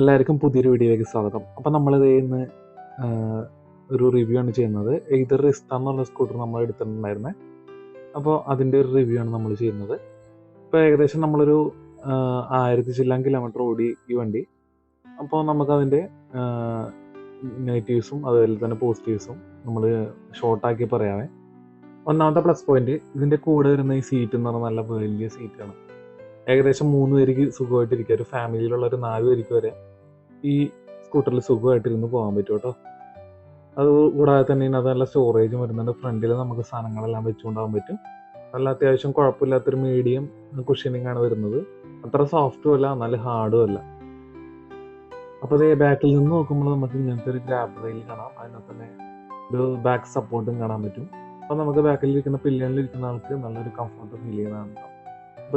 എല്ലാവർക്കും പുതിയൊരു വീഡിയോയിലേക്ക് സ്വാഗതം. അപ്പോൾ നമ്മളിത് ഇന്ന് ഒരു റിവ്യൂ ആണ് ചെയ്യുന്നത്. എയ്തർ റിസ്ത എന്നുള്ള സ്കൂട്ടർ നമ്മൾ എടുത്തിട്ടുണ്ടായിരുന്നത് അപ്പോൾ അതിന്റെ ഒരു റിവ്യൂ ആണ് നമ്മൾ ചെയ്യുന്നത്. ഇപ്പോൾ ഏകദേശം നമ്മളൊരു ആയിരത്തി ചില്ലാം കിലോമീറ്റർ ഓടി ഈ വണ്ടി. അപ്പോൾ നമുക്കതിന്റെ നെഗറ്റീവ്സും അതുപോലെ തന്നെ പോസിറ്റീവ്സും നമ്മൾ ഷോർട്ടാക്കി പറയാമേ. ഒന്നാമത്തെ പ്ലസ് പോയിന്റ് ഇതിന്റെ കൂടെ വരുന്ന ഈ സീറ്റ് എന്ന് പറഞ്ഞാൽ നല്ല വലിയ സീറ്റാണ് ഏകദേശം മൂന്ന് പേർക്ക് സുഖമായിട്ടിരിക്കുക ഒരു ഫാമിലിയിലുള്ള ഒരു നാല് പേർക്ക് വരെ ഈ സ്കൂട്ടറിൽ സുഖമായിട്ടിരുന്ന് പോകാൻ പറ്റും കേട്ടോ. അത് കൂടാതെ തന്നെ ഇതിനകത്ത് നല്ല സ്റ്റോറേജും വരുന്നുണ്ട്. ഫ്രണ്ടിൽ നമുക്ക് സാധനങ്ങളെല്ലാം വെച്ചുകൊണ്ടാകാൻ പറ്റും. നല്ല അത്യാവശ്യം കുഴപ്പമില്ലാത്തൊരു മീഡിയം കുഷനിങ് ആണ് വരുന്നത്. അത്ര സോഫ്റ്റും അല്ല നല്ല ഹാർഡും അല്ല. അപ്പോൾ അതേ ബാക്കിൽ നിന്ന് നോക്കുമ്പോൾ നമുക്ക് ഇങ്ങനത്തെ ഒരു ഗ്രാബ് റെയിൽ കാണാം. അതിനകത്ത് തന്നെ ഒരു ബാക്ക് സപ്പോർട്ടും കാണാൻ പറ്റും. അപ്പോൾ നമുക്ക് ബാക്കിൽ ഇരിക്കുന്ന ഇരിക്കുന്ന ആൾക്ക് നല്ലൊരു കംഫർട്ട് ഫീൽ ചെയ്യുന്നതാണ്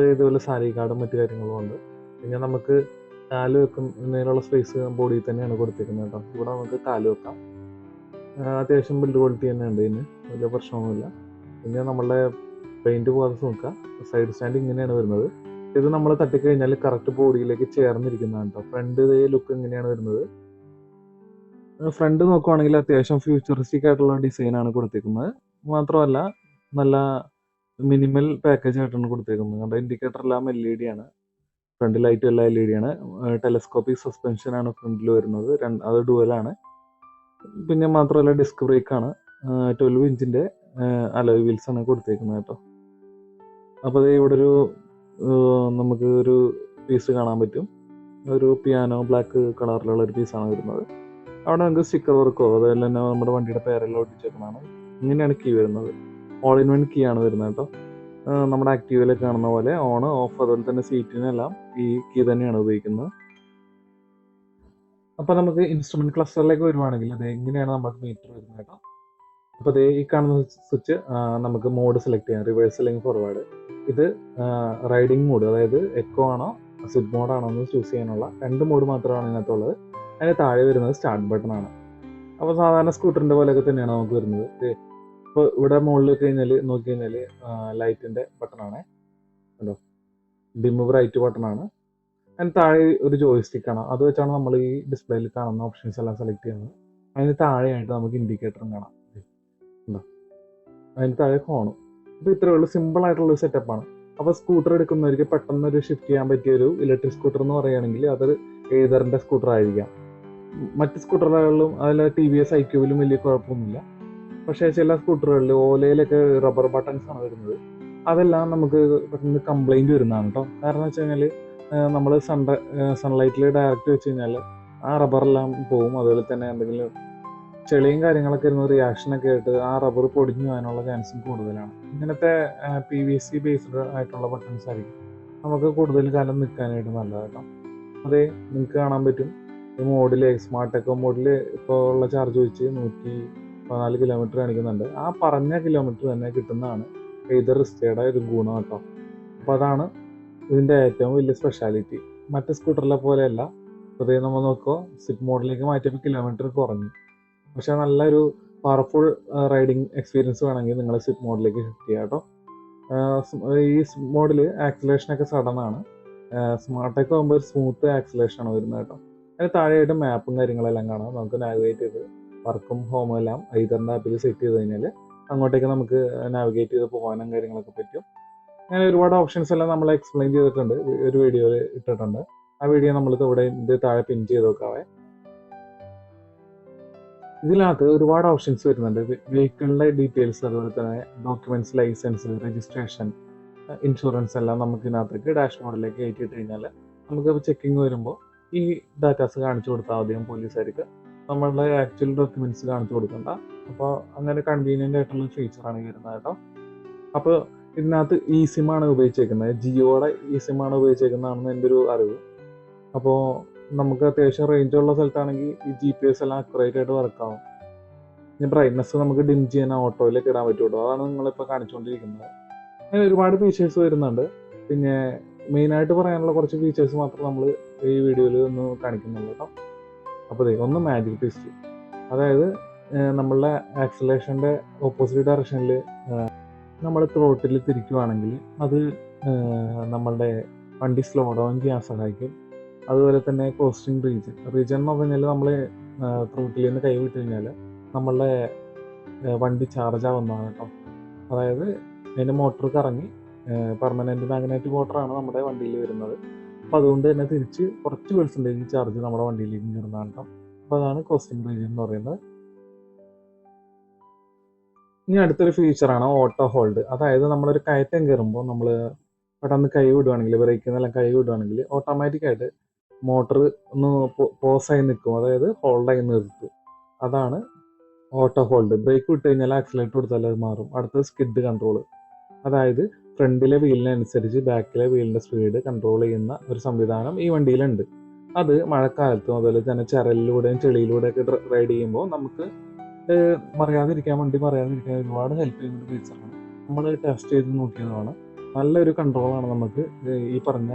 ഇതുപോലെ സാരി കാർഡും മറ്റു കാര്യങ്ങളും ഉണ്ട്. പിന്നെ നമുക്ക് കാൽ വെക്കുന്നതിനുള്ള സ്പേസ് ബോഡിയിൽ തന്നെയാണ് കൊടുത്തിരിക്കുന്നത് കേട്ടോ. ഇവിടെ നമുക്ക് കാൽ വെക്കാം. അത്യാവശ്യം ബിൽഡ് ക്വാളിറ്റി തന്നെ ഉണ്ട് ഇതിന്. വലിയ പ്രശ്നമൊന്നുമില്ല. പിന്നെ നമ്മളുടെ പെയിന്റ് പോകാതെ നോക്കാം സൈഡ് സ്റ്റാൻഡ് ഇങ്ങനെയാണ് വരുന്നത്. ഇത് നമ്മൾ തട്ടിക്കഴിഞ്ഞാൽ കറക്റ്റ് ബോഡിയിലേക്ക് ചേർന്നിരിക്കുന്നതാണ് കേട്ടോ. ഫ്രണ്ട് ഇതേ ലുക്ക് ഇങ്ങനെയാണ് വരുന്നത്. ഫ്രണ്ട് നോക്കുവാണെങ്കിൽ അത്യാവശ്യം ഫ്യൂച്ചറിസ്റ്റിക് ആയിട്ടുള്ള ഡിസൈനാണ് കൊടുത്തിരിക്കുന്നത്. മാത്രമല്ല നല്ല മിനിമൽ പാക്കേജ് ആയിട്ടാണ് കൊടുത്തേക്കുന്നത്. കണ്ടോ? ഇൻഡിക്കേറ്റർ എല്ലാം എൽ ഇ ഡി ആണ്. ഫ്രണ്ട് ലൈറ്റും എല്ലാം എൽ ഇ ഡി ആണ്. ടെലസ്കോപ്പിക് സസ്പെൻഷൻ ആണ് ഫ്രണ്ടിൽ വരുന്നത്. രണ്ട് അത് ഡുവലാണ് പിന്നെ മാത്രമല്ല ഡിസ്ക് ബ്രേക്ക് ആണ്. ട്വൽവ് ഇഞ്ചിന്റെ അലോയ് വീൽസ് ആണ് കൊടുത്തേക്കുന്നത് കേട്ടോ. അപ്പോൾ ദേ ഇവിടെ ഒരു നമുക്ക് ഒരു പീസ് കാണാൻ പറ്റും. ഒരു പിയാനോ ബ്ലാക്ക് കളറിലുള്ള ഒരു പീസാണ് വരുന്നത്. അവിടെ നമുക്ക് സ്റ്റിക്കർ വർക്കോ അതെല്ലാം നമ്മുടെ വണ്ടിയുടെ പേരെല്ലാം ഒട്ടിച്ചേക്കുന്നതാണ്. ഇങ്ങനെയാണ് കീ വരുന്നത്. ഓൾ ഇൻ വൺ കീ ആണ് വരുന്നത് കേട്ടോ. നമ്മുടെ ആക്റ്റീവിലൊക്കെ കാണുന്ന പോലെ ഓൺ ഓഫ് അതുപോലെ തന്നെ സീറ്റിനെല്ലാം ഈ കീ തന്നെയാണ് ഉപയോഗിക്കുന്നത്. അപ്പോൾ നമുക്ക് ഇൻസ്ട്രുമെന്റ് ക്ലസ്റ്ററിലേക്ക് വരുവാണെങ്കിൽ അത് എങ്ങനെയാണ് നമുക്ക് മീറ്റർ വരുന്നത് കേട്ടോ. അപ്പൊ അതേ ഈ കാണുന്ന സ്വിച്ച് നമുക്ക് മോഡ് സെലക്ട് ചെയ്യാം. റിവേഴ്സ് അല്ലെങ്കിൽ ഫോർവേഡ് ഇത് റൈഡിംഗ് മോഡ് അതായത് എക്കോ ആണോ സിഡ് മോഡ് ആണോ എന്ന് ചൂസ് ചെയ്യാനുള്ള രണ്ട് മോഡ് മാത്രമാണ് ഇതിനകത്തുള്ളത്. അതിന് താഴെ വരുന്നത് സ്റ്റാർട്ട് ബട്ടൺ ആണ്. അപ്പോൾ സാധാരണ സ്കൂട്ടറിന്റെ പോലെയൊക്കെ തന്നെയാണ് നമുക്ക് വരുന്നത്. ദേ, ഇപ്പൊ ഇവിടെ മുകളിൽ കഴിഞ്ഞാൽ നോക്കി ലൈറ്റിന്റെ ബട്ടൺ ആണ്. കണ്ടോ? ഡിം ബ്രൈറ്റ് ബട്ടണാണ് അതിന് താഴെ ഒരു ജോയിസ്റ്റിക് ആണ്. അത് വെച്ചാണ് നമ്മൾ ഈ ഡിസ്പ്ലേയിൽ കാണുന്ന ഓപ്ഷൻസ് എല്ലാം സെലക്ട് ചെയ്യുന്നത്. അതിന് താഴെയായിട്ട് നമുക്ക് ഇൻഡിക്കേറ്ററും കാണാം. ഉണ്ടോ അതിന് താഴെ ഹോണും അപ്പോൾ ഇത്രയേ ഉള്ളൂ. സിമ്പിൾ ആയിട്ടുള്ള ഒരു സെറ്റപ്പ് ആണ്. അപ്പോൾ സ്കൂട്ടർ എടുക്കുന്നവർക്ക് പെട്ടെന്ന് ഒരു ഷിഫ്റ്റ് ചെയ്യാൻ പറ്റിയ ഒരു ഇലക്ട്രിക് സ്കൂട്ടർ എന്ന് പറയുകയാണെങ്കിൽ അതൊരു ഏതറിന്റെ സ്കൂട്ടർ ആയിരിക്കാം. മറ്റ് സ്കൂട്ടറുകളിലും അതിൽ ടി വി എസ് ഐക്യൂവിലും വലിയ കുഴപ്പമൊന്നുമില്ല. പക്ഷേ ചില സ്കൂട്ടറുകളിൽ ഓലയിലൊക്കെ റബ്ബർ ബട്ടൺസ് ആണ് വരുന്നത്. അതെല്ലാം നമുക്ക് പെട്ടെന്ന് കംപ്ലൈന്റ് വരുന്നതാണ് കേട്ടോ കാരണം വെച്ച് കഴിഞ്ഞാൽ നമ്മൾ സൺ സൺലൈറ്റിൽ ഡയറക്റ്റ് വെച്ച് കഴിഞ്ഞാൽ ആ റബ്ബറെല്ലാം പോവും. അതുപോലെ തന്നെ എന്തെങ്കിലും ചെളിയും കാര്യങ്ങളൊക്കെ ഇരുന്ന് റിയാക്ഷനൊക്കെ ആയിട്ട് ആ റബ്ബർ പൊടിഞ്ഞു പോകാനുള്ള ചാൻസും കൂടുതലാണ്. ഇങ്ങനത്തെ പി വി സി ബേസ്ഡ് ആയിട്ടുള്ള ബട്ടൺസ് ആയിരിക്കും നമുക്ക് കൂടുതൽ കാലം നിൽക്കാനായിട്ട് നല്ലത് കേട്ടോ അതെ നിങ്ങൾക്ക് കാണാൻ പറ്റും. ഈ മോഡിൽ സ്മാർട്ട് ടെക്കോ മോഡിൽ ഇപ്പോൾ ഉള്ള ചാർജ് വെച്ച് നൂറ്റി പതിനാല് കിലോമീറ്റർ കാണിക്കുന്നുണ്ട്. ആ പറഞ്ഞ കിലോമീറ്റർ തന്നെ കിട്ടുന്നതാണ് ഇത് റിസ്റ്റയുടെ ഒരു ഗുണം കേട്ടോ. അപ്പോൾ അതാണ് ഇതിന്റെ ഏറ്റവും വലിയ സ്പെഷ്യാലിറ്റി മറ്റ് സ്കൂട്ടറിലെ പോലെയല്ല. പൊതുവെ നമ്മൾ നോക്കുമ്പോൾ സിപ്പ് മോഡലിലേക്ക് മാറ്റിയപ്പോൾ കിലോമീറ്റർ കുറഞ്ഞു. പക്ഷെ നല്ലൊരു പവർഫുൾ റൈഡിങ് എക്സ്പീരിയൻസ് വേണമെങ്കിൽ നിങ്ങൾ സിപ്പ് മോഡലിലേക്ക് ഷിഫ്റ്റ് ചെയ്യാം കേട്ടോ. ഈ മോഡിൽ ആക്സിലേഷൻ ഒക്കെ സഡൻ ആണ്. സ്മാർട്ടൊക്കെ ആകുമ്പോൾ ഒരു സ്മൂത്ത് ആക്സിലേഷൻ ആണ് വരുന്നത് കേട്ടോ. അതിന് താഴെയായിട്ട് മാപ്പും കാര്യങ്ങളെല്ലാം കാണാം. നമുക്ക് നാവിഗേറ്റ് ചെയ്ത് വർക്കും ഹോമും എല്ലാം ഐതറിന്റെ ആപ്പിൽ സെറ്റ് ചെയ്ത് കഴിഞ്ഞാൽ അങ്ങോട്ടേക്ക് നമുക്ക് നാവിഗേറ്റ് ചെയ്ത് പോകാനും കാര്യങ്ങളൊക്കെ പറ്റും. അങ്ങനെ ഒരുപാട് ഓപ്ഷൻസ് എല്ലാം നമ്മൾ എക്സ്പ്ലെയിൻ ചെയ്തിട്ടുണ്ട്. ഒരു വീഡിയോയിൽ ഇട്ടിട്ടുണ്ട്. ആ വീഡിയോ നമ്മൾ ഇവിടെ താഴെ പിൻ ചെയ്ത് നോക്കാവേ ഇതിനകത്ത് ഒരുപാട് ഓപ്ഷൻസ് വരുന്നുണ്ട്. വെഹിക്കിളിന്റെ ഡീറ്റെയിൽസ് അതുപോലെ തന്നെ ഡോക്യുമെന്റ്സ് ലൈസൻസ് രജിസ്ട്രേഷൻ ഇൻഷുറൻസ് എല്ലാം നമുക്ക് ഇതിനകത്തേക്ക് ഡാഷ്ബോർഡിലേക്ക് കയറ്റിയിട്ട് കഴിഞ്ഞാൽ നമുക്ക് ചെക്കിങ് വരുമ്പോൾ ഈ ഡാറ്റാസ് കാണിച്ചു കൊടുത്താൽ ആദ്യം പോലീസുകാർക്ക് നമ്മളുടെ ആക്ച്വൽ ഡോക്യുമെന്റ്സ് കാണിച്ചു കൊടുക്കണ്ട. അപ്പോൾ അങ്ങനെ കൺവീനിയന്റ് ആയിട്ടുള്ള ഫീച്ചറാണ് വരുന്നത് കേട്ടോ. അപ്പോൾ ഇതിനകത്ത് ഇ സിം ആണ് ഉപയോഗിച്ചേക്കുന്നത്. ജിയോയുടെ ഇ സിം ആണ് ഉപയോഗിച്ചേക്കുന്നതാണെന്ന് എന്റെ ഒരു അറിവ്. അപ്പോൾ നമുക്ക് അത്യാവശ്യം റേഞ്ച് ഉള്ള സ്ഥലത്താണെങ്കിൽ ഈ ജി പി എസ് എല്ലാം അക്യുറേറ്റ് ആയിട്ട് വർക്ക് ആവും. ഇനി ബ്രൈറ്റ്നസ് നമുക്ക് ഡിം ചെയ്യാൻ ഓട്ടോയിലേക്ക് ഇടാൻ പറ്റുള്ളൂ അതാണ് നിങ്ങളിപ്പോൾ കാണിച്ചുകൊണ്ടിരിക്കുന്നത് അങ്ങനെ ഒരുപാട് ഫീച്ചേഴ്സ് വരുന്നുണ്ട്. പിന്നെ മെയിനായിട്ട് പറയാനുള്ള കുറച്ച് ഫീച്ചേഴ്സ് മാത്രം നമ്മൾ ഈ വീഡിയോയിൽ ഒന്ന് കാണിക്കുന്നുള്ളൂ കേട്ടോ. അപ്പോൾ ഒന്ന് മാജിക് ട്വിസ്റ്റ് അതായത് നമ്മളുടെ ആക്സലേഷന്റെ ഓപ്പോസിറ്റ് ഡയറക്ഷനിൽ നമ്മൾ ത്രോട്ടിൽ തിരിക്കുവാണെങ്കിൽ അത് നമ്മളുടെ വണ്ടി സ്ലോ ഡൗൺ ചെയ്യാൻ സഹായിക്കും. അതുപോലെ തന്നെ കോസ്റ്റിംഗ് റീജൻ റീജൻ എന്ന് പറഞ്ഞു കഴിഞ്ഞാൽ നമ്മൾ ത്രോട്ടിൽ നിന്ന് കൈ വിട്ട് കഴിഞ്ഞാൽ നമ്മളുടെ വണ്ടി ചാർജ് ആവുന്നതാണ് കേട്ടോ അതായത് അതിന്റെ മോട്ടർ കറങ്ങി പെർമനന്റ് മാഗ്നറ്റിക് മോട്ടറാണ് നമ്മുടെ വണ്ടിയിൽ വരുന്നത്. അപ്പോൾ അതുകൊണ്ട് തന്നെ തിരിച്ച് കുറച്ച് പേഴ്സന്റേജ് ചാർജ് നമ്മുടെ വണ്ടിയിലേക്ക് കയറുന്നതാണ് കേട്ടോ അപ്പോൾ അതാണ് കോസ്റ്റിംഗ് റേഞ്ച് എന്ന് പറയുന്നത്. ഇനി അടുത്തൊരു ഫീച്ചറാണ് ഓട്ടോ ഹോൾഡ് അതായത് നമ്മളൊരു കയറ്റം കയറുമ്പോൾ നമ്മൾ പെട്ടെന്ന് കൈ വിടുവാണെങ്കിൽ ബ്രേക്കിൽ നിന്നെല്ലാം കൈ വിടുവാണെങ്കിൽ ഓട്ടോമാറ്റിക്കായിട്ട് മോട്ടർ ഒന്ന് പോസായി നിൽക്കും. അതായത് ഹോൾഡായി നിർത്തും. അതാണ് ഓട്ടോ ഹോൾഡ് ബ്രേക്ക് വിട്ട് കഴിഞ്ഞാൽ ആക്സിലേറ്റർ കൊടുത്താൽ അത് മാറും. അടുത്തത് സ്കിഡ് കൺട്രോൾ അതായത് ഫ്രണ്ടിലെ വീലിനനുസരിച്ച് ബാക്കിലെ വീലിന്റെ സ്പീഡ് കൺട്രോൾ ചെയ്യുന്ന ഒരു സംവിധാനം ഈ വണ്ടിയിലുണ്ട്. അത് മഴക്കാലത്തും അതുപോലെ തന്നെ ചരലിലൂടെയും ചെളിയിലൂടെയൊക്കെ റൈഡ് ചെയ്യുമ്പോൾ നമുക്ക് മറിയാതിരിക്കാൻ വണ്ടി മറിയാതിരിക്കാൻ ഒരുപാട് ഹെൽപ്പ് ചെയ്യുന്ന ഒരു ഫീച്ചറാണ് നമ്മൾ ടെസ്റ്റ് ചെയ്ത് നോക്കിയതാണ്. നല്ലൊരു കൺട്രോളാണ് നമുക്ക് ഈ പറഞ്ഞ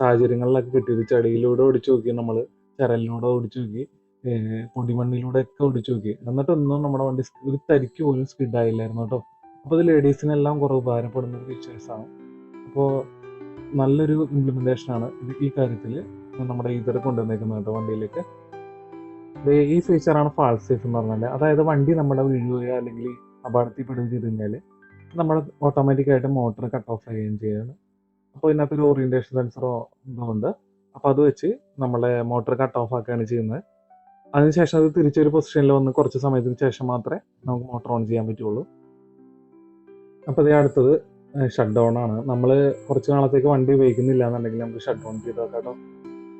സാഹചര്യങ്ങളിലൊക്കെ കിട്ടിയത്. ചെടിയിലൂടെ ഓടിച്ചു നോക്കി നമ്മൾ ചരലിലൂടെ ഓടിച്ചു നോക്കി പൊടിമണ്ണിലൂടെ ഒക്കെ ഓടിച്ചു നോക്കി. എന്നിട്ടൊന്നും നമ്മുടെ വണ്ടി ഒരു തരിക്ക് പോലും സ്കിഡ് ആയില്ലായിരുന്നു കേട്ടോ. അപ്പോൾ ഇത് ലേഡീസിനെല്ലാം കുറവ് ഉപകാരപ്പെടുന്ന ഒരു ഫീച്ചേഴ്സാണ് അപ്പോൾ നല്ലൊരു ഇത് ഈ കാര്യത്തിൽ നമ്മുടെ ഇതർ കൊണ്ടുവന്നേക്കുന്നത് കേട്ടോ വണ്ടിയിലേക്ക്. ഈ ഫീച്ചറാണ് ഫാൾ സേഫ് എന്ന് പറഞ്ഞാൽ അതായത് വണ്ടി നമ്മുടെ വീഴുകയോ അല്ലെങ്കിൽ അപകടത്തിൽ പെടുകയോ ചെയ്ത് കഴിഞ്ഞാൽ നമ്മൾ ഓട്ടോമാറ്റിക്കായിട്ട് മോട്ടർ കട്ട് ഓഫ് ചെയ്യുകയും ചെയ്യാണ്. അപ്പോൾ ഇതിനകത്തൊരു ഓറിയന്റേഷൻ സെൻസറോ ഉണ്ട്. അപ്പോൾ അത് വെച്ച് നമ്മളെ മോട്ടർ കട്ട് ഓഫ് ആക്കുകയാണ് ചെയ്യുന്നത്. അതിനുശേഷം അത് തിരിച്ചൊരു പൊസിഷനിൽ വന്ന് കുറച്ച് സമയത്തിന് ശേഷം മാത്രമേ നമുക്ക് മോട്ടർ ഓൺ ചെയ്യാൻ പറ്റുള്ളൂ. അപ്പോൾ ഇത് അടുത്തത് ഷട്ട് ഡൗൺ ആണ്. നമ്മൾ കുറച്ച് നാളത്തേക്ക് വണ്ടി ഉപയോഗിക്കുന്നില്ല എന്നുണ്ടെങ്കിൽ നമുക്ക് ഷട്ട് ഡൗൺ ചെയ്ത് വെക്കാം കേട്ടോ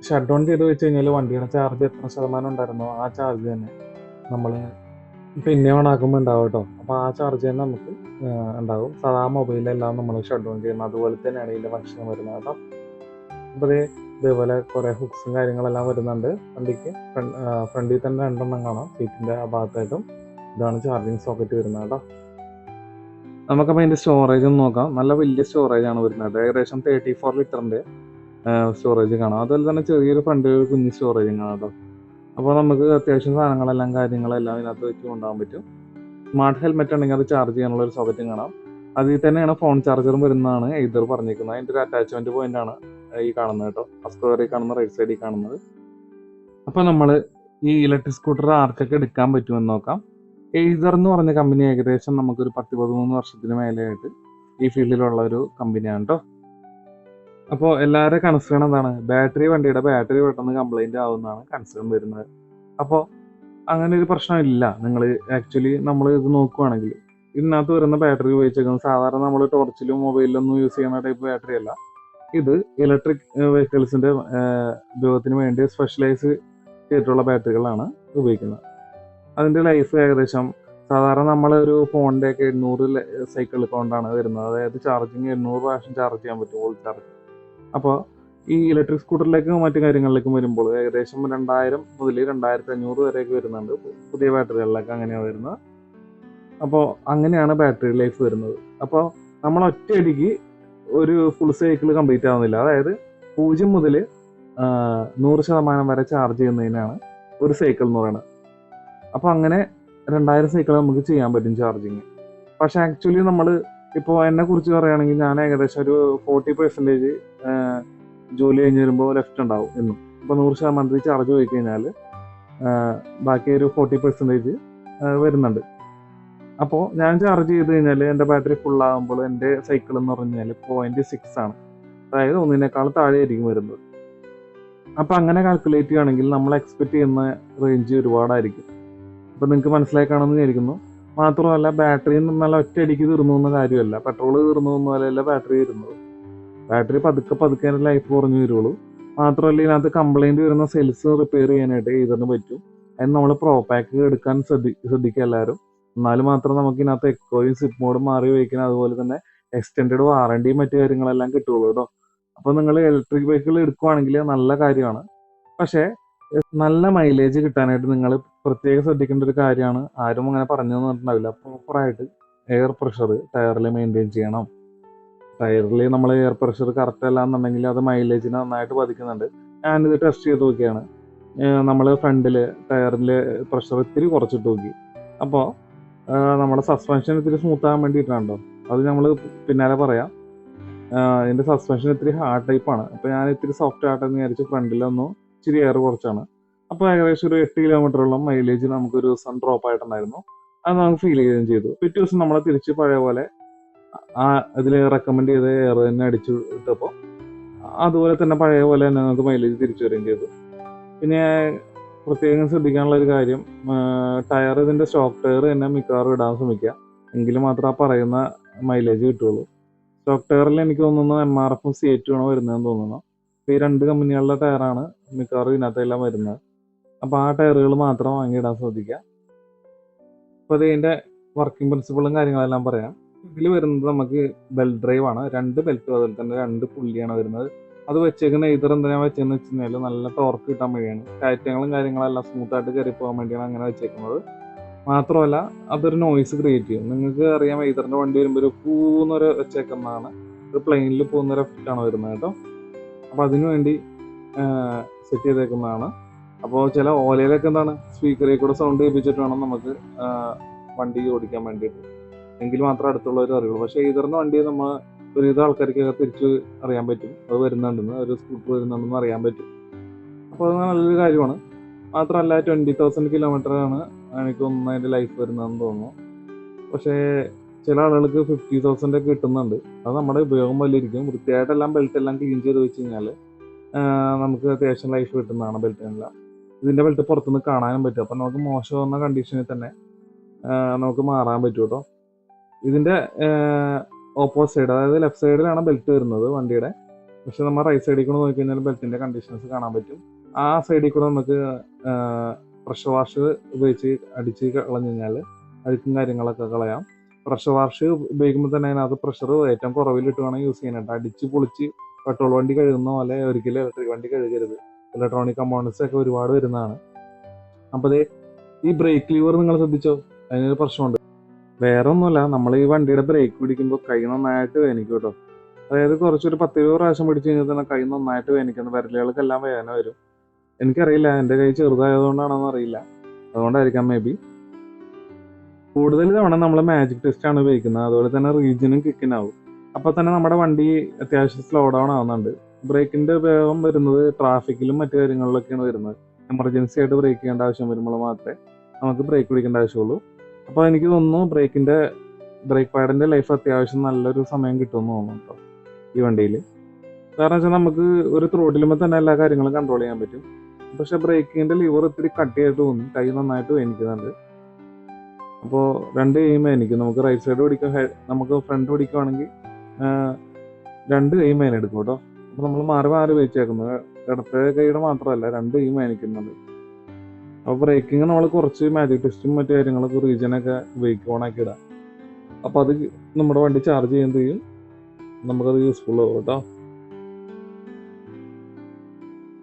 ഷട്ട് ഡൗൺ ചെയ്ത് വെച്ച് കഴിഞ്ഞാൽ വണ്ടിയുടെ ചാർജ് എത്ര ശതമാനം ഉണ്ടായിരുന്നോ ആ ചാർജ് തന്നെ നമ്മൾ പിന്നെ ഓൺ ആക്കുമ്പോൾ ഉണ്ടാവും കേട്ടോ അപ്പോൾ ആ ചാർജ് തന്നെ നമുക്ക് ഉണ്ടാകും സാധാ മൊബൈലെല്ലാം നമ്മൾ ഷട്ട് ഡൗൺ ചെയ്യുന്നത് അതുപോലെ തന്നെയാണ് ഇതിന്റെ ഫംഗ്ഷൻ വരുന്നത് കേട്ടോ അപ്പോൾ ഇതേ ഇതേപോലെ കുറേ ഹുക്സും കാര്യങ്ങളെല്ലാം വരുന്നുണ്ട്. വണ്ടിക്ക് ഫ്രണ്ടിൽ തന്നെ രണ്ടെണ്ണം കാണാം. സീറ്റിന്റെ ആ ഭാഗത്തായിട്ടും ഇതാണ് ചാർജിങ് സോക്കറ്റ് വരുന്നത് കേട്ടോ നമുക്കപ്പോൾ അതിന്റെ സ്റ്റോറേജ് ഒന്ന് നോക്കാം. നല്ല വലിയ സ്റ്റോറേജ് ആണ് വരുന്നത്. ഏകദേശം തേർട്ടി ഫോർ ലിറ്ററിന്റെ സ്റ്റോറേജ് കാണാം. അതുപോലെ തന്നെ ചെറിയൊരു ഫ്രണ്ട് കുഞ്ഞ് സ്റ്റോറേജും കാണാം കേട്ടോ അപ്പോൾ നമുക്ക് അത്യാവശ്യം സാധനങ്ങളെല്ലാം കാര്യങ്ങളെല്ലാം ഇതിനകത്ത് വെച്ച് കൊണ്ടുപോകാൻ പറ്റും. സ്മാർട്ട് ഹെൽമെറ്റ് ഉണ്ടെങ്കിൽ അത് ചാർജ് ചെയ്യാനുള്ള ഒരു സൗകര്യം കാണാം. അതിൽ തന്നെയാണ് ഫോൺ ചാർജറും വരുന്നതാണ് ഇതർ പറഞ്ഞിരിക്കുന്നത്. അതിന്റെ ഒരു അറ്റാച്ച്മെന്റ് പോയിന്റ് ആണ് ഈ കാണുന്നത് കേട്ടോ സ്ക്വയറിൽ കാണുന്ന റൈറ്റ് സൈഡിൽ കാണുന്നത്. അപ്പോൾ നമ്മൾ ഈ ഇലക്ട്രിക് സ്കൂട്ടർ ആർക്കൊക്കെ എടുക്കാൻ പറ്റുമെന്ന് നോക്കാം. എയ്സർ എന്ന് പറഞ്ഞ കമ്പനി ഏകദേശം നമുക്കൊരു പത്ത് പതിമൂന്ന് വർഷത്തിന് മേലെയായിട്ട് ഈ ഫീൽഡിലുള്ള ഒരു കമ്പനിയാണ് കേട്ടോ അപ്പോൾ എല്ലാവരുടെ കൺസേൺ എന്താണ്? ബാറ്ററി വണ്ടിയുടെ ബാറ്ററി പെട്ടെന്ന് കംപ്ലൈന്റ് ആവുന്നതാണ് കൺസേൺ വരുന്നത്. അപ്പോൾ അങ്ങനെ ഒരു പ്രശ്നമില്ല. നിങ്ങൾ ആക്ച്വലി നമ്മൾ ഇത് നോക്കുവാണെങ്കിൽ ഇതിനകത്ത് വരുന്ന ബാറ്ററി ഉപയോഗിച്ചേക്കുന്നത് സാധാരണ നമ്മൾ ടോർച്ചിലും മൊബൈലിലൊന്നും യൂസ് ചെയ്യുന്ന ടൈപ്പ് ബാറ്ററി അല്ല. ഇത് ഇലക്ട്രിക് വെഹിക്കിൾസിന്റെ ഉപയോഗത്തിന് വേണ്ടി സ്പെഷ്യലൈസ് ചെയ്തിട്ടുള്ള ബാറ്ററികളാണ് ഉപയോഗിക്കുന്നത്. അതിന്റെ ലൈഫ് ഏകദേശം സാധാരണ നമ്മളൊരു ഒരു ഫോണിന്റെ ഒക്കെ എണ്ണൂറ് സൈക്കിൾ കൊണ്ടാണ് വരുന്നത്. അതായത് ചാർജിങ് എണ്ണൂറ് പ്രാവശ്യം ചാർജ് ചെയ്യാൻ പറ്റും ഫുൾ ചാർജ് അപ്പോൾ ഈ ഇലക്ട്രിക് സ്കൂട്ടറിലേക്കും മറ്റു കാര്യങ്ങളിലേക്കും വരുമ്പോൾ ഏകദേശം രണ്ടായിരം മുതൽ രണ്ടായിരത്തി അഞ്ഞൂറ് വരെയൊക്കെ വരുന്നുണ്ട്. പുതിയ ബാറ്ററികളിലൊക്കെ അങ്ങനെയാണ് വരുന്നത്. അപ്പോൾ അങ്ങനെയാണ് ബാറ്ററി ലൈഫ് വരുന്നത്. അപ്പോൾ നമ്മൾ ഒറ്റയടിക്ക് ഒരു ഫുൾ സൈക്കിൾ കംപ്ലീറ്റ് ആവുന്നില്ല. അതായത് പൂജ്യം മുതൽ നൂറ് ശതമാനം വരെ ചാർജ് ചെയ്യുന്നതിനാണ് ഒരു സൈക്കിൾ എന്ന് പറയുന്നത്. അപ്പോൾ അങ്ങനെ രണ്ടായിരം സൈക്കിൾ നമുക്ക് ചെയ്യാൻ പറ്റും ചാർജിങ് പക്ഷെ ആക്ച്വലി നമ്മൾ ഇപ്പോൾ എന്നെ കുറിച്ച് പറയുകയാണെങ്കിൽ ഞാൻ ഏകദേശം ഒരു ഫോർട്ടി പെർസെന്റേജ് ജോലി കഴിഞ്ഞ് വരുമ്പോൾ ലെഫ്റ്റ് ഉണ്ടാവും എന്നും. ഇപ്പോൾ നൂറ് ശതമാനത്തിൽ ചാർജ് പോയി കഴിഞ്ഞാൽ ബാക്കി ഒരു ഫോർട്ടി പെർസെന്റേജ് വരുന്നുണ്ട്. അപ്പോൾ ഞാൻ ചാർജ് ചെയ്ത് കഴിഞ്ഞാൽ എന്റെ ബാറ്ററി ഫുൾ ആകുമ്പോൾ എന്റെ സൈക്കിൾ എന്ന് പറഞ്ഞാൽ പോയിന്റ് സിക്സ് ആണ്. അതായത് ഒന്നിനേക്കാൾ താഴെ ആയിരിക്കും വരുന്നത്. അപ്പോൾ അങ്ങനെ കാൽക്കുലേറ്റ് ചെയ്യുകയാണെങ്കിൽ നമ്മൾ എക്സ്പെക്ട് ചെയ്യുന്ന റേഞ്ച് ഒരുപാടായിരിക്കും. അപ്പോൾ നിങ്ങൾക്ക് മനസ്സിലായി കാണുമെന്ന് വിചാരിക്കുന്നു. മാത്രമല്ല ബാറ്ററി നല്ല ഒറ്റയടിക്ക് തീർന്നു എന്ന കാര്യമല്ല. പെട്രോൾ തീർന്നു എന്ന പോലെയല്ല ബാറ്ററി തീരുന്നത്. ബാറ്ററി പതുക്കെ പതുക്കെ ലൈഫ് കുറഞ്ഞു വരുള്ളൂ മാത്രമല്ല ഇതിനകത്ത് കംപ്ലൈന്റ് വരുന്ന സെൽസ് റിപ്പയർ ചെയ്യാനായിട്ട് ഇതിന് പറ്റും. അതിന് നമ്മൾ പ്രോ പാക്ക് എടുക്കാൻ ശ്രദ്ധി ശ്രദ്ധിക്കുക എല്ലാവരും. എന്നാൽ മാത്രം നമുക്ക് ഇതിനകത്ത് എക്കോയും സിപ്പ് മോഡും മാറി ഉപയോഗിക്കണം അതുപോലെ തന്നെ എക്സ്റ്റെൻഡഡ് വാറണ്ടിയും മറ്റു കാര്യങ്ങളെല്ലാം കിട്ടുള്ളൂ കേട്ടോ. അപ്പോൾ നിങ്ങൾ ഇലക്ട്രിക് വെഹിക്കിൾ എടുക്കുവാണെങ്കിൽ നല്ല കാര്യമാണ്. പക്ഷേ നല്ല മൈലേജ് കിട്ടാനായിട്ട് നിങ്ങൾ പ്രത്യേകം ശ്രദ്ധിക്കേണ്ട ഒരു കാര്യമാണ്. ആരും അങ്ങനെ പറഞ്ഞു തന്നിട്ടുണ്ടാവില്ല പ്രോപ്പറായിട്ട് എയർ പ്രഷർ ടയറിൽ മെയിന്റെയിൻ ചെയ്യണം. ടയറിൽ നമ്മൾ എയർ പ്രഷർ കറക്റ്റ് അല്ല എന്നുണ്ടെങ്കിൽ അത് മൈലേജിനെ നന്നായിട്ട് ബാധിക്കുന്നുണ്ട്. ഞാനിത് ടെസ്റ്റ് ചെയ്ത് നോക്കിയാണ്. നമ്മൾ ഫ്രണ്ടിൽ ടയറിൽ പ്രഷർ ഇത്തിരി കുറച്ചിട്ട് നോക്കി. അപ്പോൾ നമ്മുടെ സസ്പെൻഷൻ ഇത്തിരി സ്മൂത്ത് ആകാൻ വേണ്ടിയിട്ടാണല്ലോ. അത് നമ്മൾ പിന്നാലെ പറയാം. എന്റെ സസ്പെൻഷൻ ഇത്തിരി ഹാർഡ് ടൈപ്പാണ് അപ്പോൾ അപ്പൊ ഞാൻ ഇത്തിരി സോഫ്റ്റ് ആയിട്ടെന്ന് വിചാരിച്ച് ഫ്രണ്ടിലൊന്നും ഇച്ചിരി എയർ കുറച്ചാണ്. അപ്പോൾ ഏകദേശം ഒരു എട്ട് കിലോമീറ്ററോളം മൈലേജ് നമുക്കൊരു ദിവസം ഡ്രോപ്പ് ആയിട്ടുണ്ടായിരുന്നു. അത് നമുക്ക് ഫീൽ ചെയ്യുകയും ചെയ്തു. പിറ്റേ ദിവസം നമ്മളെ തിരിച്ച് പഴയ പോലെ ആ ഇതിൽ റെക്കമെൻഡ് ചെയ്ത എയർ തന്നെ അടിച്ചു ഇട്ടപ്പോൾ അതുപോലെ തന്നെ പഴയ പോലെ തന്നെ നമുക്ക് മൈലേജ് തിരിച്ചു വരികയും ചെയ്തു. പിന്നെ പ്രത്യേകം ശ്രദ്ധിക്കാനുള്ള ഒരു കാര്യം ടയർ ഇതിന്റെ സ്റ്റോക്ക് ടയർ തന്നെ മിക്കവാറും ഇടാൻ ശ്രമിക്കുക. എങ്കിൽ മാത്രം ആ പറയുന്ന മൈലേജ് കിട്ടുള്ളൂ സ്റ്റോക്ക് ടയറിൽ എനിക്ക് തോന്നുന്നു എം ആർ എഫും സി എറ്റും ആണ് വരുന്നതെന്ന് തോന്നുന്നു. ഈ രണ്ട് കമ്പനികളുടെ ടയറാണ് മിക്കവാറും ഇതിനകത്തെല്ലാം വരുന്നത് അപ്പോൾ ആ ടയറുകൾ മാത്രം വാങ്ങിയിടാൻ ശ്രദ്ധിക്കുക. അപ്പോൾ ഇതിന്റെ വർക്കിംഗ് പ്രിൻസിപ്പിളും കാര്യങ്ങളെല്ലാം പറയാം. ഇതിൽ വരുന്നത് നമുക്ക് ബെൽറ്റ് ഡ്രൈവ് ആണ്. രണ്ട് ബെൽറ്റും അതുപോലെ തന്നെ രണ്ട് പുള്ളിയാണ് വരുന്നത്. അത് വെച്ചേക്കുന്ന ഇതർ എന്തിനാ വെച്ചെന്ന് വെച്ച് കഴിഞ്ഞാൽ നല്ല ടോർക്ക് കിട്ടാൻ വേണ്ടിയാണ്. കയറ്റങ്ങളും കാര്യങ്ങളെല്ലാം സ്മൂത്തായിട്ട് കയറി പോകാൻ വേണ്ടിയാണ് അങ്ങനെ വെച്ചേക്കുന്നത്. മാത്രമല്ല അതൊരു നോയ്സ് ക്രിയേറ്റ് ചെയ്യും. നിങ്ങൾക്ക് അറിയാം ഇതറിന്റെ വണ്ടി വരുമ്പോൾ ഒരു പൂന്നൊരു വെച്ചേക്കുന്നതാണ്. ഒരു പ്ലെയിനിൽ പോകുന്നൊരു എഫക്റ്റാണ് വരുന്നത് കേട്ടോ. അപ്പോൾ അതിനു വേണ്ടി സെറ്റ് ചെയ്തേക്കുന്നതാണ്. അപ്പോൾ ചില ഓലയിലൊക്കെ എന്താണ് സ്പീക്കറിൽ കൂടെ സൗണ്ട് കേൾപ്പിച്ചിട്ട് വേണം നമുക്ക് വണ്ടി ഓടിക്കാൻ വേണ്ടിയിട്ട്. എങ്കിൽ മാത്രമേ അടുത്തുള്ളവർ അറിയുള്ളൂ. പക്ഷേ ഇതറിന്റെ വണ്ടി നമ്മൾ ഒരുവിധ ആൾക്കാർക്കൊക്കെ തിരിച്ച് അറിയാൻ പറ്റും. അത് വരുന്നുണ്ടെന്ന് ഒരു സ്കൂട്ടർ വരുന്നുണ്ടെന്ന് അറിയാൻ പറ്റും. അപ്പോൾ അത് നല്ലൊരു കാര്യമാണ്. മാത്രമല്ല ട്വന്റി തൗസൻഡ് കിലോമീറ്റർ ആണ് എനിക്ക് ഒന്ന് അതിന്റെ ലൈഫ് വരുന്നതെന്ന് തോന്നുന്നു. പക്ഷേ ചില ആളുകൾക്ക് ഫിഫ്റ്റി തൗസൻഡ് ഒക്കെ കിട്ടുന്നുണ്ട്. അത് നമ്മുടെ ഉപയോഗം വലിയ ഇരിക്കും വൃത്തിയായിട്ടെല്ലാം ബെൽറ്റ് എല്ലാം ക്ലീൻ ചെയ്ത് വെച്ച് കഴിഞ്ഞാൽ നമുക്ക് അത്യാവശ്യം ലൈഫ് കിട്ടുന്നതാണ് ബെൽറ്റിനെല്ലാം ഇതിന്റെ ബെൽറ്റ് പുറത്തുനിന്ന് കാണാനും പറ്റും. അപ്പം നമുക്ക് മോശമാകുന്ന കണ്ടീഷനിൽ തന്നെ നമുക്ക് മാറാൻ പറ്റും കേട്ടോ ഇതിന്റെ ഓപ്പോസിറ്റ് സൈഡ് അതായത് ലെഫ്റ്റ് സൈഡിലാണ് ബെൽറ്റ് വരുന്നത് വണ്ടിയുടെ. പക്ഷെ നമ്മൾ റൈറ്റ് സൈഡിൽ കൂടെ നോക്കി കഴിഞ്ഞാൽ ബെൽറ്റിന്റെ കണ്ടീഷൻസ് കാണാൻ പറ്റും. ആ സൈഡിൽ കൂടെ നമുക്ക് പ്രഷർ വാഷ് ഉപയോഗിച്ച് അടിച്ച് കളഞ്ഞു കഴിഞ്ഞാൽ അഴുക്കും കാര്യങ്ങളൊക്കെ കളയാം. പ്രഷർ വാഷ് ഉപയോഗിക്കുമ്പോൾ തന്നെ അതിനകത്ത് പ്രഷർ ഏറ്റവും കുറവിലിട്ട് വേണം യൂസ് ചെയ്യാനായിട്ട്. അടിച്ച് പൊളിച്ച് പെട്രോൾ വണ്ടി കഴുകുന്ന പോലെ ഒരിക്കലും ഇലക്ട്രിക് വണ്ടി കഴുകരുത്. ഇലക്ട്രോണിക് കമ്പോണൻസ് ഒക്കെ ഒരുപാട് വരുന്നതാണ്. അപ്പോൾ അതെ ഈ ബ്രേക്ക് ലീവർ നിങ്ങൾ ശ്രദ്ധിച്ചോ? അതിനൊരു പ്രശ്നമുണ്ട്. വേറെ ഒന്നുമല്ല നമ്മൾ ഈ വണ്ടിയുടെ ബ്രേക്ക് പിടിക്കുമ്പോൾ കൈ നന്നായിട്ട് വേനിക്കും കേട്ടോ അതായത് കുറച്ചൊരു പത്ത് ഇരുപത് പ്രാവശ്യം പിടിച്ചു കഴിഞ്ഞാൽ തന്നെ കൈ നന്നായിട്ട് വേനിക്കുന്നു വിരലുകൾക്കെല്ലാം വേദന വരും. എനിക്കറിയില്ല എന്റെ കൈ ചെറുതായതുകൊണ്ടാണോന്ന് അറിയില്ല. അതുകൊണ്ടായിരിക്കാം മേ ബി കൂടുതൽ തവണ നമ്മൾ മാജിക് ടെസ്റ്റ് ആണ് ഉപയോഗിക്കുന്നത്. അതുപോലെ തന്നെ റീജിയനും കിക്കിനാവും അപ്പൊ തന്നെ നമ്മുടെ വണ്ടി അത്യാവശ്യം സ്ലോ ഡൗൺ ആവുന്നുണ്ട്. ബ്രേക്കിന്റെ ഉപയോഗം വരുന്നത് ട്രാഫിക്കിലും മറ്റു കാര്യങ്ങളിലൊക്കെയാണ് വരുന്നത്. എമർജൻസി ആയിട്ട് ബ്രേക്ക് ചെയ്യേണ്ട ആവശ്യം വരുമ്പോൾ മാത്രമേ നമുക്ക് ബ്രേക്ക് പിടിക്കേണ്ട ആവശ്യമുള്ളൂ. അപ്പൊ എനിക്ക് തോന്നുന്നു ബ്രേക്കിന്റെ ബ്രേക്ക് പാഡിന്റെ ലൈഫ് അത്യാവശ്യം നല്ലൊരു സമയം കിട്ടുമെന്ന് തോന്നുന്നു കേട്ടോ ഈ വണ്ടിയിൽ കാരണം വെച്ചാൽ നമുക്ക് ഒരു ത്രോട്ടിലുമ്പോൾ തന്നെ എല്ലാ കാര്യങ്ങളും കൺട്രോൾ ചെയ്യാൻ പറ്റും. പക്ഷെ ബ്രേക്കിന്റെ ലിവർ ഇത്തിരി കട്ടിയായിട്ട് തോന്നി കൈ നന്നായിട്ട് വേനിക്കുന്നുണ്ട്. അപ്പോൾ രണ്ട് എയിം എനിക്ക് നമുക്ക് റൈറ്റ് സൈഡ് പിടിക്കാൻ നമുക്ക് ഫ്രണ്ട് പിടിക്കുവാണെങ്കിൽ രണ്ട് കൈ മേനെടുക്കും കേട്ടോ. അപ്പൊ നമ്മൾ മാറി മാറി വെച്ചേക്കുന്നത് ഇടത്തെ കൈയുടെ മാത്രമല്ല രണ്ട് കൈ മേനിക്കുന്നുണ്ട് അപ്പോൾ ബ്രേക്കിങ് നമ്മൾ കുറച്ച് മാജിക് ടെസ്റ്റും മറ്റു കാര്യങ്ങളൊക്കെ റീജിയനൊക്കെ ഉപയോഗിക്കും ഓണാക്കി ഇടാം. അപ്പോൾ അത് നമ്മുടെ വണ്ടി ചാർജ് ചെയ്യുമ്പോഴും നമുക്കത് യൂസ്ഫുൾ ആവും കേട്ടോ.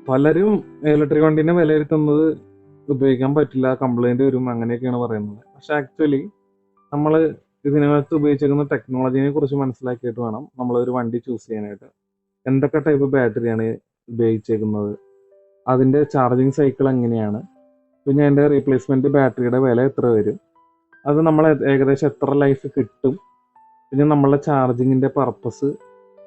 പലരും ഇലക്ട്രിക് വണ്ടീനെ വിലയിരുത്തുന്നത് ഉപയോഗിക്കാൻ പറ്റില്ല കംപ്ലൈന്റ് വരും അങ്ങനെയൊക്കെയാണ് പറയുന്നത്. പക്ഷെ ആക്ച്വലി നമ്മൾ ഇതിനകത്ത് ഉപയോഗിച്ചിരിക്കുന്ന ടെക്നോളജിനെ കുറിച്ച് മനസ്സിലാക്കിയിട്ട് വേണം നമ്മൾ ഒരു വണ്ടി ചൂസ് ചെയ്യാനായിട്ട്. എന്തൊക്കെ ടൈപ്പ് ബാറ്ററിയാണ് ഉപയോഗിച്ചേക്കുന്നത് അതിന്റെ ചാർജിങ് സൈക്കിൾ എങ്ങനെയാണ്? പിന്നെ അതിന്റെ റീപ്ലേസ്മെന്റ് ബാറ്ററിയുടെ വില എത്ര വരും? അത് നമ്മൾ ഏകദേശം എത്ര ലൈഫ് കിട്ടും? പിന്നെ നമ്മളുടെ ചാർജിങ്ങിന്റെ പർപ്പസ്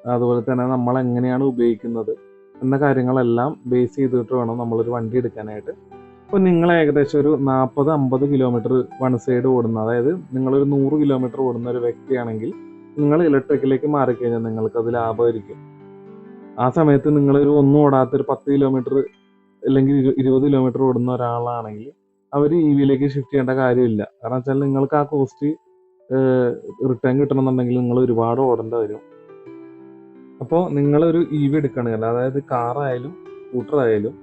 അതുപോലെ തന്നെ നമ്മൾ എങ്ങനെയാണ് ഉപയോഗിക്കുന്നത്? എന്ന കാര്യങ്ങളെല്ലാം ബേസ് ചെയ്തിട്ട് വേണം നമ്മളൊരു വണ്ടി എടുക്കാനായിട്ട്. അപ്പോൾ നിങ്ങൾ ഏകദേശം ഒരു നാൽപ്പത് അമ്പത് കിലോമീറ്റർ വൺ സൈഡ് ഓടുന്ന അതായത് നിങ്ങളൊരു നൂറ് കിലോമീറ്റർ ഓടുന്ന ഒരു വ്യക്തിയാണെങ്കിൽ നിങ്ങൾ ഇലക്ട്രിക്കിലേക്ക് മാറിക്കഴിഞ്ഞാൽ നിങ്ങൾക്ക് അത് ലാഭമായിരിക്കും. ആ സമയത്ത് നിങ്ങളൊരു ഒന്നും ഓടാത്ത ഒരു പത്ത് കിലോമീറ്റർ അല്ലെങ്കിൽ ഇരു- ഇരുപത് കിലോമീറ്റർ ഓടുന്ന ഒരാളാണെങ്കിൽ അവർ ഇ വിയിലേക്ക് ഷിഫ്റ്റ് ചെയ്യേണ്ട കാര്യമില്ല. കാരണം വെച്ചാൽ നിങ്ങൾക്ക് ആ കോസ്റ്റ് റിട്ടേൺ കിട്ടണമെന്നുണ്ടെങ്കിൽ നിങ്ങൾ ഒരുപാട് ഓടേണ്ടി വരും. അപ്പോൾ നിങ്ങളൊരു ഇ വി എടുക്കണമെങ്കിൽ അതായത് കാറായാലും സ്കൂട്ടർ ആയാലും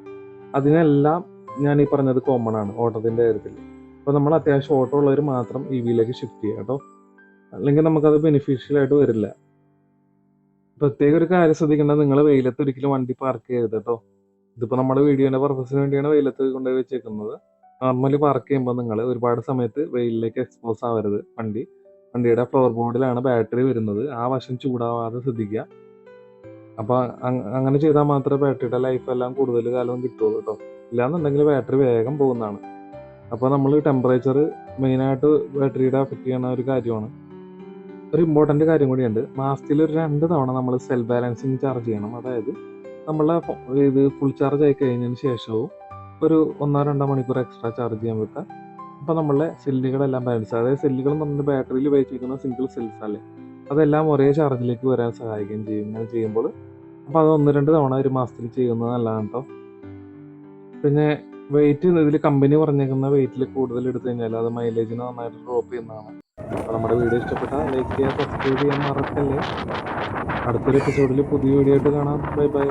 അതിനെല്ലാം ഞാൻ ഈ പറഞ്ഞത് കോമൺ ആണ് ഓട്ടത്തിന്റെ കാര്യത്തിൽ. അപ്പോൾ നമ്മൾ അത്യാവശ്യം ഓട്ടം ഉള്ളവർ മാത്രം ഇ വിയിലേക്ക് ഷിഫ്റ്റ് ചെയ്യുക കേട്ടോ. അല്ലെങ്കിൽ നമുക്കത് ബെനിഫിഷ്യൽ ആയിട്ട് വരില്ല. പ്രത്യേക ഒരു കാര്യം ശ്രദ്ധിക്കേണ്ടത് നിങ്ങൾ വെയിലത്ത് ഒരിക്കലും വണ്ടി പാർക്ക് ചെയ്യരുത് കേട്ടോ. ഇതിപ്പോൾ നമ്മുടെ വീഡിയോന്റെ പർപ്പസിന് വേണ്ടിയാണ് വെയിലത്ത് കൊണ്ടുപോയി വെച്ചേക്കുന്നത്. നോർമലി പാർക്ക് ചെയ്യുമ്പോൾ നിങ്ങൾ ഒരുപാട് സമയത്ത് വെയിലിലേക്ക് എക്സ്പോസ് ആവരുത് വണ്ടി. വണ്ടിയുടെ ഫ്ലോർ ബോർഡിലാണ് ബാറ്ററി വരുന്നത്. ആ വശം ചൂടാവാതെ ശ്രദ്ധിക്കുക. അപ്പോൾ അങ്ങനെ ചെയ്താൽ മാത്രമേ ബാറ്ററിയുടെ ലൈഫ് എല്ലാം കൂടുതൽ കാലം കിട്ടുള്ളൂ കേട്ടോ. ഇല്ലാന്നുണ്ടെങ്കിൽ ബാറ്ററി വേഗം പോകുന്നതാണ്. അപ്പോൾ നമ്മൾ ടെമ്പറേച്ചർ മെയിനായിട്ട് ബാറ്ററിയുടെ അഫക്റ്റ് ചെയ്യുന്ന ഒരു കാര്യമാണ്. ഒരു ഇമ്പോർട്ടന്റ് കാര്യം കൂടിയുണ്ട്. മാസത്തിൽ ഒരു രണ്ട് തവണ നമ്മൾ സെൽ ബാലൻസിങ് ചാർജ് ചെയ്യണം. അതായത് നമ്മളെ ഇത് ഫുൾ ചാർജ് ആയി കഴിഞ്ഞതിന് ശേഷവും ഒരു ഒന്നോ രണ്ടോ മണിക്കൂർ എക്സ്ട്രാ ചാർജ് ചെയ്യാൻ വെക്കുക അപ്പോൾ നമ്മളെ സെല്ലുകളെല്ലാം ബാലൻസ് അതായത് സെല്ലുകൾ നമ്മുടെ ബാറ്ററിയിൽ ഉപയോഗിച്ചിരിക്കുന്ന സിംഗിൾ സെൽസ് അല്ലേ? അതെല്ലാം ഒരേ ചാർജിലേക്ക് വരാൻ സഹായിക്കുകയും ചെയ്യും. ഇങ്ങനെ ചെയ്യുമ്പോൾ അപ്പോൾ അത് ഒന്ന് രണ്ട് തവണ ഒരു മാസത്തിൽ ചെയ്യുന്നത് കേട്ടോ പിന്നെ വെയിറ്റ് ഇതിൽ കമ്പനി പറഞ്ഞേക്കുന്ന വെയിറ്റിൽ കൂടുതൽ എടുത്തു കഴിഞ്ഞാൽ അത് മൈലേജിന് നന്നായിട്ട് ഡ്രോപ്പ് ചെയ്യുന്നതാണ്. അപ്പോൾ നമ്മുടെ വീഡിയോ ഇഷ്ടപ്പെട്ടാൽ ലൈക്ക് ചെയ്യുക സബ്സ്ക്രൈബ് ചെയ്യാൻ മറക്കല്ലേ. അടുത്തൊരു എപ്പിസോഡിൽ പുതിയ വീഡിയോ ആയിട്ട് കാണാം. Bye bye